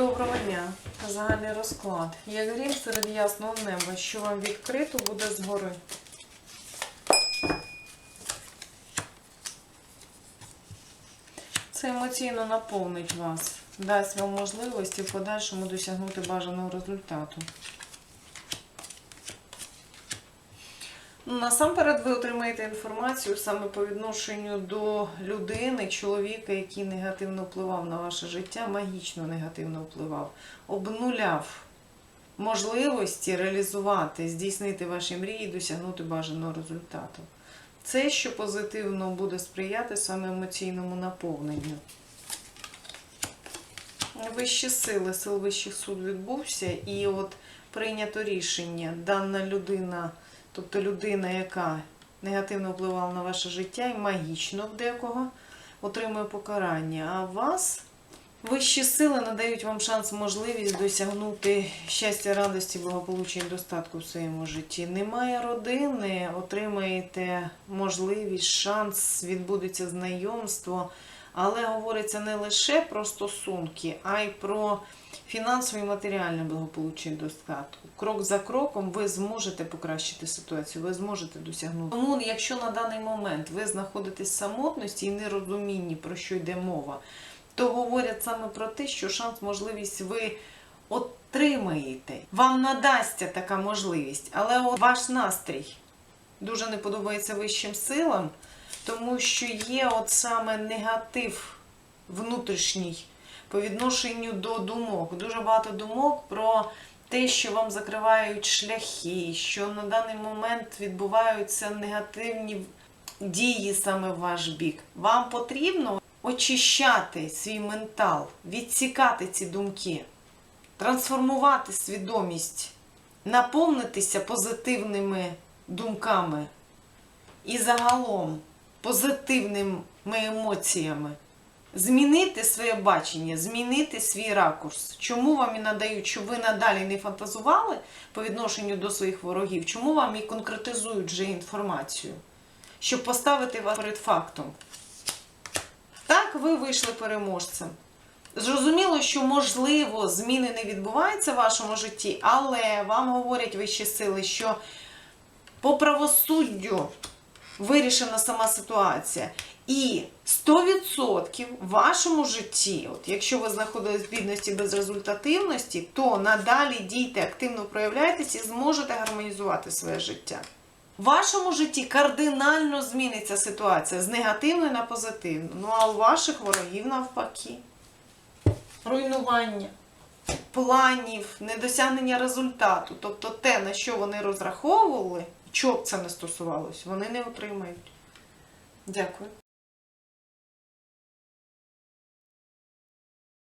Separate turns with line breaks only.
Доброго дня. Загальний розклад. Як грім серед ясного неба, що вам відкрито буде згори. Це емоційно наповнить вас, дасть вам можливості в подальшому досягнути бажаного результату. Насамперед ви отримаєте інформацію саме по відношенню до людини, чоловіка, який негативно впливав на ваше життя, магічно негативно впливав, обнуляв можливості реалізувати, здійснити ваші мрії, досягнути бажаного результату. Це, що позитивно буде сприяти саме емоційному наповненню. Вищі сили, сил вищих суд відбувся, і от прийнято рішення. Дана людина, тобто людина, яка негативно впливала на ваше життя і магічно в декого, отримує покарання. А вас вищі сили надають вам шанс, можливість досягнути щастя, радості, благополуччя і достатку в своєму житті. Немає родини, отримаєте можливість, шанс, відбудеться знайомство. Але говориться не лише про стосунки, а й про фінансове і матеріальне благополуччя і достатку. Крок за кроком ви зможете покращити ситуацію, ви зможете досягнути. Тому, якщо на даний момент ви знаходитесь в самотності і нерозумінні, про що йде мова, то говорять саме про те, що шанс, можливість ви отримаєте. Вам надасться така можливість, але от ваш настрій дуже не подобається вищим силам, тому що є от саме негатив внутрішній по відношенню до думок. Дуже багато думок про те, що вам закривають шляхи, що на даний момент відбуваються негативні дії саме в ваш бік. Вам потрібно очищати свій ментал, відсікати ці думки, трансформувати свідомість, наповнитися позитивними думками і загалом позитивними емоціями. Змінити своє бачення, змінити свій ракурс. Чому вам і надають, щоб ви надалі не фантазували по відношенню до своїх ворогів? Чому вам і конкретизують вже інформацію? Щоб поставити вас перед фактом. Так, ви вийшли переможцем. Зрозуміло, що можливо зміни не відбуваються в вашому житті, але вам говорять вищі сили, що по правосуддю вирішена сама ситуація. І 100% в вашому житті, от якщо ви знаходились в бідності безрезультативності, то надалі дійте, активно проявляйтесь і зможете гармонізувати своє життя. В вашому житті кардинально зміниться ситуація з негативної на позитивну. Ну а у ваших ворогів навпаки. Руйнування планів, недосягнення результату. Тобто те, на що вони розраховували, що б це не стосувалось, вони не отримають. Дякую.